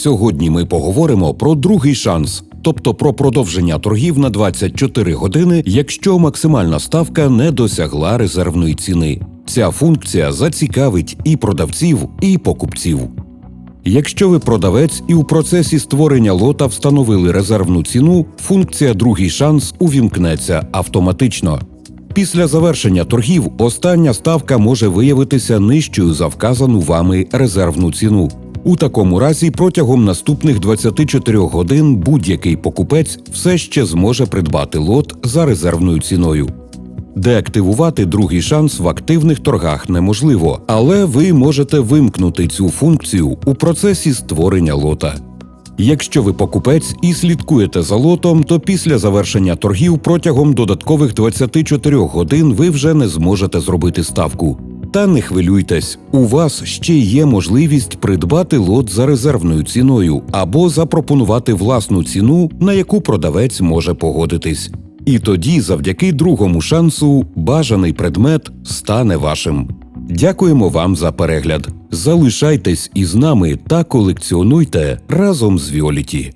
Сьогодні ми поговоримо про другий шанс, тобто про продовження торгів на 24 години, якщо максимальна ставка не досягла резервної ціни. Ця функція зацікавить і продавців, і покупців. Якщо ви продавець і у процесі створення лота встановили резервну ціну, функція другий шанс увімкнеться автоматично. Після завершення торгів остання ставка може виявитися нижчою за вказану вами резервну ціну. У такому разі протягом наступних 24 годин будь-який покупець все ще зможе придбати лот за резервною ціною. Деактивувати другий шанс в активних торгах неможливо, але ви можете вимкнути цю функцію у процесі створення лота. Якщо ви покупець і слідкуєте за лотом, то після завершення торгів протягом додаткових 24 годин ви вже не зможете зробити ставку. Та не хвилюйтесь, у вас ще є можливість придбати лот за резервною ціною або запропонувати власну ціну, на яку продавець може погодитись. І тоді, завдяки другому шансу, бажаний предмет стане вашим. Дякуємо вам за перегляд. Залишайтесь із нами та колекціонуйте разом з Віоліті.